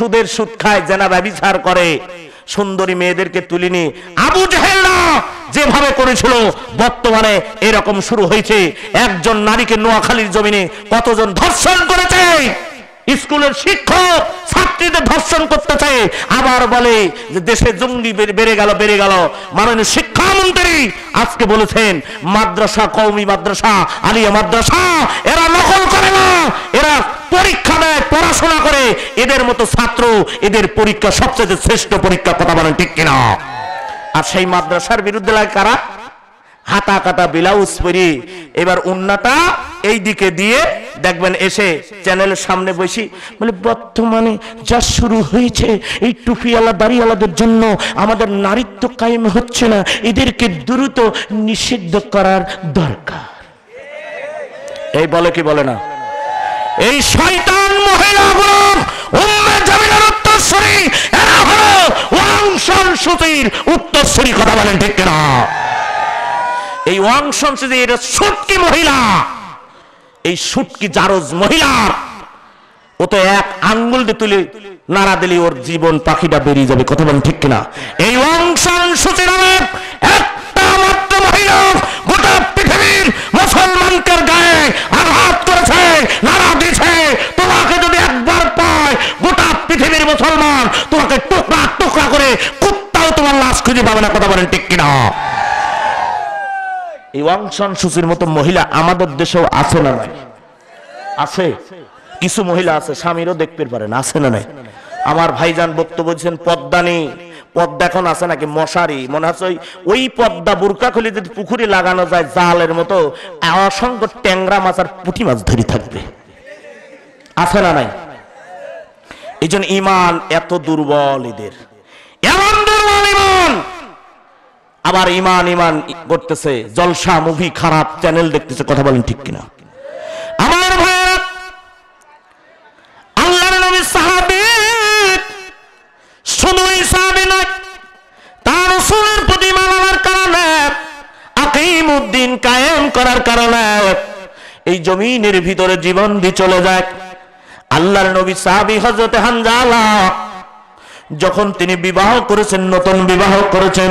সুদের সুদ খায়, জেনা ব্যবিচার করে। সুন্দরী মেয়েদেরকে তুলিনি। আবু জাহেলরা যেভাবে করেছিল, বর্তমানে এরকম শুরু হয়েছে। একজন নারীকে নোয়াখালীর জমিনে কতজন ধর্ষণ করেছে? স্কুলের শিক্ষক, ছাত্রীদের ধর্ষণ করতে চায়। আবার বলে যে দেশে জঙ্গি বেড়ে- গেল, বেড়ে গেল। মাননীয় শিক্ষামন্ত্রী আজকে বলেছেন, মাদ্রাসা কৌমি মাদ্রাসা, আলিয়া মাদ্রাসা, এরা না এরা পরীক্ষা দেয়, পড়াশোনা করে। এদের মতো ছাত্র এদের পরীক্ষা সবচেয়ে শ্রেষ্ঠ পরীক্ষা কথা বলেন ঠিক কিনা? আর সেই মাদ্রাসার বিরুদ্ধে লাগে কারা? হাতা কাটা ব্লাউজ পরি। এবার উন্নাটা এই দিকে দিয়ে দেখবেন এসে চ্যানেলের সামনে বসি। বলে, বর্তমানে যা শুরু হয়েছে, এই টুপিওয়ালা, দাড়িওয়ালাদের জন্য আমাদের নারীত্ব কায়েম হচ্ছে না। এদেরকে দ্রুত নিষিদ্ধ করার দরকার। এই বলে কি বলে না? এই শয়তান মহিলাগুলো উম্মে জামিনের উত্তরসূরি, এরা হলো ওয়াংশন সুতির উত্তরসূরি, কথা বলেন ঠিক কিনা? এই ওয়াংশন সুতি এটা সুটকি মহিলা, এই সুটকি জারজ মহিলার ও তো এক আঙ্গুল দিয়ে তুলে নাড়া দিলে ওর জীবন পাখিটা বেরিয়ে যাবে, কথা বলেন ঠিক কিনা? এই ওয়াংশন সুতি নামে একটা মাত্র মহিলা গোটা পৃথিবীর মুসলমানকে গায়ে আঘাত করেছে নাড়া দিয়েছে তোমাকে যদি একবার পায় গোটা পৃথিবীর মুসলমান তোমাকে টুকরা টুকরা করে কুত্তাও তোমার লাশ খুঁজে পাবে না কথা কিনা এই ওয়াংশন সুচির মতো মহিলা আমাদের দেশেও আছে না নাই? আছে। কিছু মহিলা আছে, স্বামীরও দেখতে পারেন আছে না নাই? আমার ভাইজান বক্তব্য দিচ্ছেন পদ্মা নেই। পদ্মা এখন আছে নাকি? মশারি। মনে হচ্ছে ওই পদ্মা বুরকা খুলে যদি পুকুরে লাগানো যায়, জালের মতো অসংখ্য ট্যাংরা মাছ আর পুঁটি মাছ ধরে থাকবে। আছে না নাই? এই জন্য ইমান এত দুর্বল এদের। এমন দুর্বল ইমান! আবার ইমান ইমান করতেছে, জলসা মুভি খারাপ চ্যানেল দেখতেছে, কথা বলেন ঠিক কিনা? কায়েম করার কারণে, এই জমিনের ভিতরে জীবন দিয়ে চলে যায়। আল্লাহর নবী সাহাবী হযরতে হানজালা, যখন তিনি বিবাহ করেছেন, নতুন বিবাহ করেছেন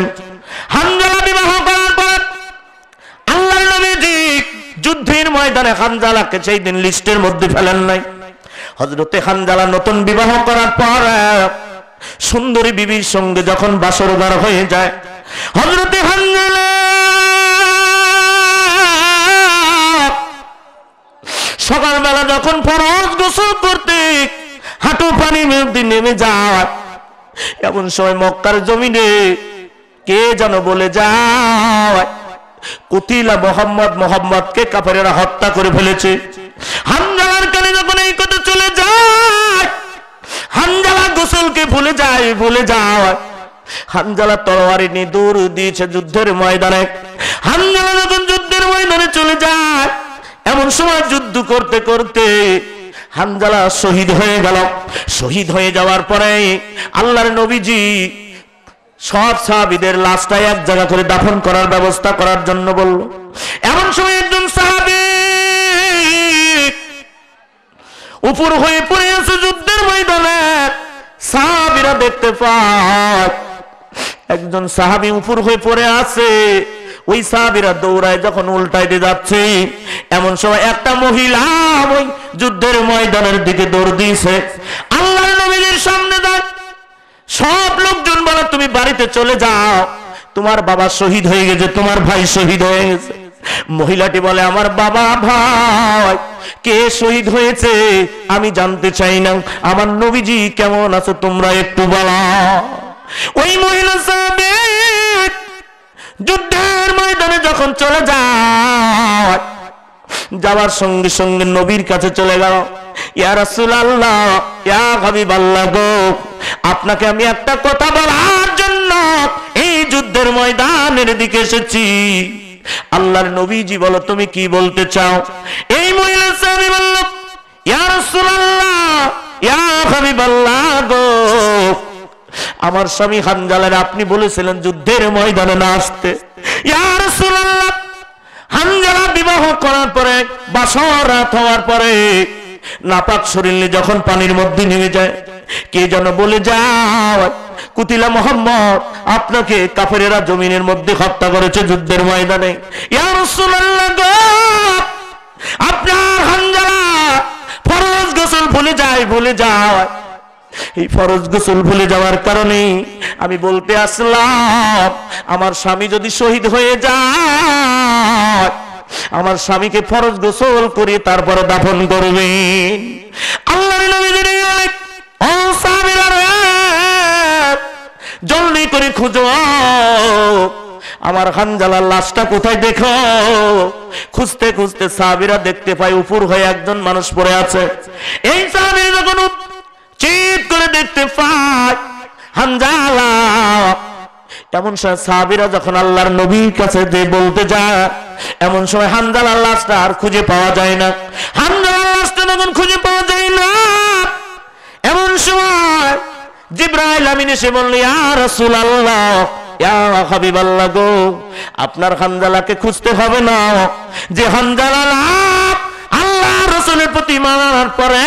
হানজালা বিবাহ করার পর আল্লাহর নবীজি যুদ্ধের ময়দানে হানজালাকে সেই দিন লিস্টের মধ্যে ফেলেন নাই। হজরতে হানজালা নতুন বিবাহ করার পর, সুন্দরী বিবির সঙ্গে যখন বাসরগার হয়ে যায় হজরতে সকালবেলা যখন ফরজ গোসল করতে হাঁটু পানি নেমে যায়, এমন সময় মক্কার জমিনে কে যেন বলে যায়, কুতিলা মোহাম্মদ মোহাম্মদকে কাফেরেরা হত্যা করে ফেলেছে। হানজালার কানে যখন এই কথা চলে যায়, হানজালা গোসলকে ভুলে যায় ভুলে যায়। হামজালা তরবারি নিয়ে দৌড় দিয়েছে যুদ্ধের ময়দানে। হামজালা যখন যুদ্ধের ময়দানে চলে যায়, এমন সময় যুদ্ধ করতে করতে হামজালা শহীদ হয়ে গেল। শহীদ হয়ে যাওয়ার পরে আল্লাহর নবীজি সব সাহাবিদের লাশটা এক জায়গা করে দাফন করার ব্যবস্থা করার জন্য বলল। এমন সময় একজন সাহাবি উপর হয়ে পড়ে আছে যুদ্ধের ময়দানে। সাহাবিরা দেখতে পায়, একজন সাহাবি উপর হয়ে পড়ে আছে। ওই সাহাবিরা দৌড়ায় যখন উল্টাইতে যাচ্ছে, এমন সময় একটা মহিলা ওই যুদ্ধের ময়দানের দিকে দৌড় দিয়েছে আল্লাহ নবীর সামনে দেয় সব লোকজন বলে তুমি বাড়িতে চলে যাও। তোমার বাবা শহীদ হয়ে গেছে, তোমার ভাই শহীদ হয়ে গেছে। মহিলাটি বলে, আমার বাবা ভাই, কে শহীদ হয়েছে আমি জানতে চাই না। আমার নবীজি কেমন আছে তোমরা একটু বলা। ওই মহিলা সাহেব যুদ্ধের ময়দানে যখন চলে যায়, যাওয়ার সঙ্গে সঙ্গে নবীর কাছে চলে গেল, ইয়া রাসূলুল্লাহ, ইয়া হাবিবাল্লাহ গো, আপনাকে আমি একটা কথা বলার ময়দানের দিকে এসেছি। আল্লাহর নবীজি বলো, তুমি কি বলতে চাও? এই মহিলা সাহাবী বলল ইয়া রাসূলুল্লাহ, ইয়া হাবিবাল্লাহ গো। আমার স্বামী হানজালার, আপনি বলেছিলেন যুদ্ধের ময়দানে না আসতে। ইয়া রাসূলুল্লাহ, হানজালা বিবাহ করার পরে, বাসর রাত হওয়ার পরে, নাপাক শরীর যখন পানির মধ্যে নেমে যায়, কে যেন বলে যায় কুতিলা মোহাম্মদ, আপনাকে কাফেরেরা জমিনের মধ্যে হত্যা করেছে যুদ্ধের ময়দানে। আপনার ফরজ গোসল ভুলে যায় ভুলে যায়। এই ফরজ গোসল ভুলে যাওয়ার কারণে আমি বলতে আসলাম, আমার স্বামী যদি শহীদ হয়ে যায়, আমার স্বামীকে ফরজ গোসল করে তারপরে দাফন করবেন। আল্লাহ নবী আমার হানজালার লাশটা কোথায় দেখো? খুঁজতে খুঁজতে সাহাবীরা দেখতে পায়, উপর হয়ে একজন মানুষ পড়ে আছে। এই সাহাবী যখন চিৎ করে দেখতে পায়, হানজালা, এমন সময় সাহাবীরা যখন আল্লাহর নবীর কাছে যে বলতে যায়, এমন সময় হানজালার লাশটা আর খুঁজে পাওয়া যায় না। হানজালার লাশটা যখন খুঁজে পাওয়া যায় না, এমন সময় জিব্রাইল আমিন এসে বলল, ইয়া রাসূলুল্লাহ আপনার হানজালাকে খুঁজতে হবে না। যে হানজালা আল্লাহ রাসূলের প্রতি মানার পরে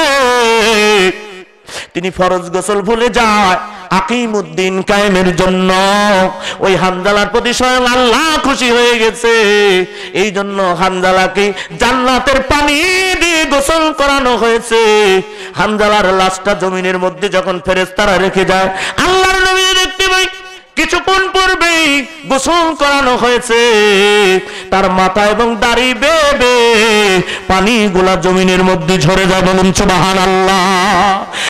তিনি ফরজ গোসল ভুলে যায়, আকিমুদ্দিন কায়েমের জন্য। ওই প্রতি স্বয়ং আল্লাহ খুশি হয়ে গেছে। এই জন্য হানজালাকে জান্নাতের পানি দিয়ে গোসল করানো হয়েছে। হানজালার লাশটা জমিনের মধ্যে যখন ফেরেস্তারা রেখে যায়, আল্লাহর নবী দেখতে পাই কিছুক্ষণ গোসল করানো হয়েছে। তার মাথা এবং দাড়ি বেবে পানিগুলা জমিনের মধ্যে ঝরে যায় বলুন সুবাহান আল্লাহ